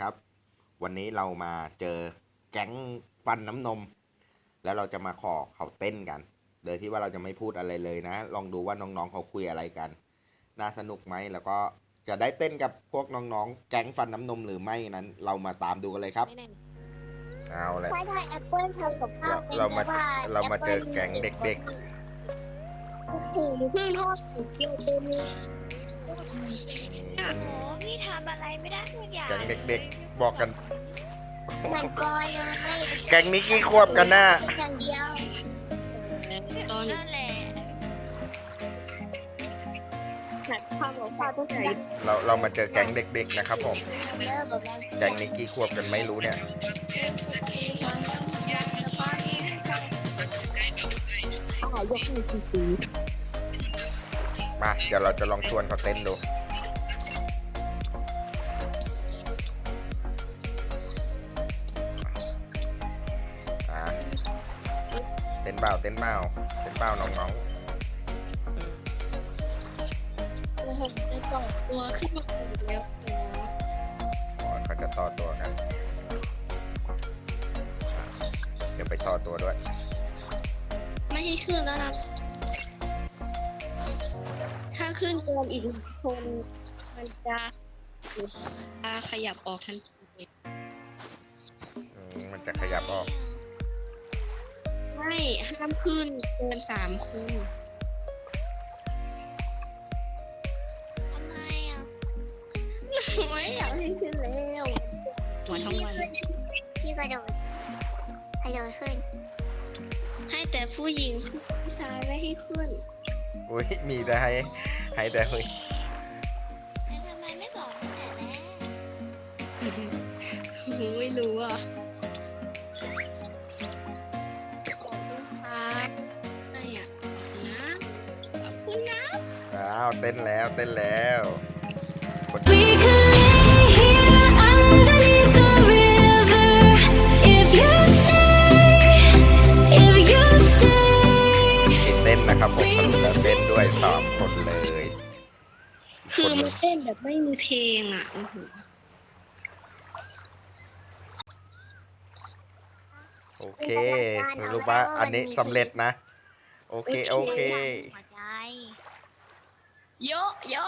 ครับ วันนี้เรามาเจอแก๊งฟันน้ำนม แล้วเราจะมาขอเขาเต้นกันโดยที่ว่าเราจะไม่พูดอะไรเลยนะ ลองดูว่าน้องๆเขาคุยอะไรกัน น่าสนุกไหมแล้วก็จะได้เต้นกับพวกน้องๆ แก๊งฟันน้ำนมหรือไม่นั้น เรามาตามดูกันเลยครับไม่แน่เอาแหละถ้าถ้าแอปเปิ้ลทำกับข้าวเป็นเรามาแต่ว่าเรามาเจอแก๊งเด็กโอ้โหเพิ่งทอดถึงเกี๊ยวเต็มำอะไรไม่ได้ทุกอย่างแก๊งเด็กๆบอกกัน เหมือนกอยเลยแก๊งนี้กี่ขวบกันน่ะอย่างเดียวตอนนั่นแหละหัดทำกับข้าวต้องใช้เราเรามาเจอแก๊งเด็กๆนะครับผมเริ่มแบบนั้นแก๊งนี้กี่ขวบกันไม่รู้เนี่ยอ่ายกมือสีสีมาเดี๋ยวเราจะลองชวนเขาเต้นดู ต้นเบาเต้นเบาเต้นเบาน้องเราเห็นไปก่อนตัวขึ้นมาแล้วๆอ๋อเขาจะต่อตัวกันอะเดี๋ยวไปต่อตัวด้วย ไม่ให้ขึ้นแล้วนะถ้าขึ้นเกินอีกคนมันจะจะขยับออกทันทีอืมมันจะขยับออก ห้ามขึ้นเกินสามคนทำไมอะไม่อยากให้ขึ้นแล้วหัวทั้งวันพี่กระโดดกระโดดขึ้นให้แต่ผู้หญิงผู้ชายไม่ให้ขึ้น อุ้ยมีแต่ให้ให้แต่เฮ้ยแล้วทำไมไม่บอกตั้งแต่แรกไม่รู้อะ อ้าวเต้นแล้วเต้นแล้วกด We could lay here underneath the river if you stay, if you stay. เต้นนะครับผมสรุปแล้วเต้นด้วยสามคนเลยกคือดเลมันยเต้นแบบไม่มีเพลงอะโอ้โหโอเคสรุปว่าอันนี้สำเร็จนะ โอเค โอเค หัวใจ 有有。